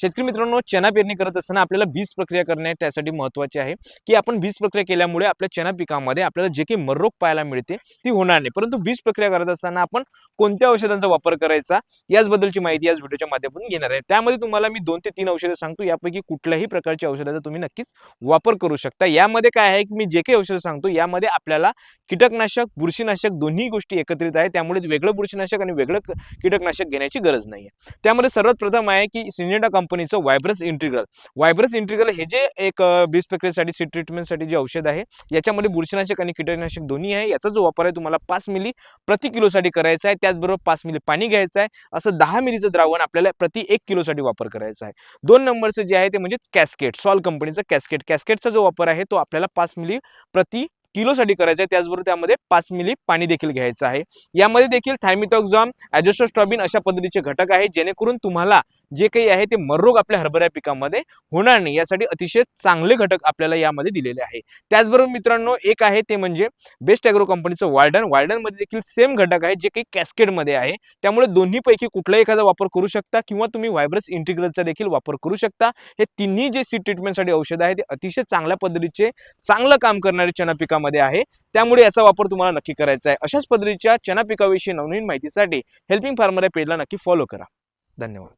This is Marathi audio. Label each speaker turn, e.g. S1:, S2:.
S1: शेतकरी मित्रांनो चना पेरणी करत असताना आपल्याला बीज प्रक्रिया करणे त्यासाठी महत्त्वाचे आहे. की आपण बीज प्रक्रिया केल्यामुळे आपल्या चना पिकामध्ये आपल्याला जे काही मररोग पाहायला मिळते ती होणार नाही. परंतु बीज प्रक्रिया करत असताना आपण कोणत्या औषधांचा वापर करायचा याचबद्दलची माहिती याच व्हिडिओच्या माध्यमातून घेणार आहे. त्यामध्ये तुम्हाला मी दोन ते तीन औषधं सांगतो. यापैकी कुठल्याही प्रकारची औषधाचा तुम्ही नक्कीच वापर करू शकता. यामध्ये काय आहे की मी जे काही औषधं सांगतो यामध्ये आपल्याला कीटकनाशक बुरशीनाशक दोन्ही गोष्टी एकत्रित आहे त्यामुळे वेगळं बुरशीनाशक आणि वेगळं कीटकनाशक घेण्याची गरज नाही आहे त्यामध्ये सर्वात प्रथम आहे की सिनेटा कंपनीचं वायब्रस इंटिग्रल. वायब्रस इंटिग्रल हे जे एक अ, बीज प्रक्रियेसाठी सीड ट्रीटमेंटसाठी जे औषध आहे याच्यामध्ये बुरशीनाशक आणि कीटकनाशक दोन्ही आहे. याचा जो वापर आहे तुम्हाला पाच मिली प्रति किलोसाठी करायचा आहे. त्याचबरोबर पाच मिली पाणी घ्यायचं आहे. असं दहा मिलीचं द्रावण आपल्याला प्रति एक किलोसाठी वापर करायचा आहे. दोन नंबरचं जे आहे ते म्हणजे कॅस्केट सॉल कंपनीचं कॅस्केट कॅस्केटचा जो वापर आहे तो आपल्याला पाच मिली प्रति किलोसाठी करायचं आहे त्याचबरोबर त्यामध्ये पाच मिली पाणी देखील घ्यायचं आहे. यामध्ये देखील थायमिटॉक्झॉम ॲजोस्ट्रॉबिन अशा पद्धतीचे घटक आहे जेणेकरून तुम्हाला जे काही आहे ते मररोग आपल्या हरभऱ्या पिकामध्ये होणार नाही. यासाठी अतिशय चांगले घटक आपल्याला यामध्ये दिलेले आहे. त्याचबरोबर मित्रांनो एक आहे ते म्हणजे बेस्ट ॲग्रो कंपनीचं वार्डन. वार्डनमध्ये देखील सेम घटक आहे जे काही कॅस्केडमध्ये आहे. त्यामुळे दोन्हीपैकी कुठलाही एखादा वापर करू शकता किंवा तुम्ही व्हायब्रस इंटिग्रलचा देखील वापर करू शकता. हे तिन्ही जे सीड ट्रीटमेंटसाठी औषध आहे ते अतिशय चांगल्या पद्धतीचे चांगलं काम करणारे चना पिकामध्ये आहे. त्यामुळे याचा वापर तुम्हाला नक्की करायचा आहे. अशाच पद्धतीच्या चना पिकाविषयी नवनवीन माहितीसाठी हेल्पिंग फार्मर या पेजला नक्की फॉलो करा. धन्यवाद.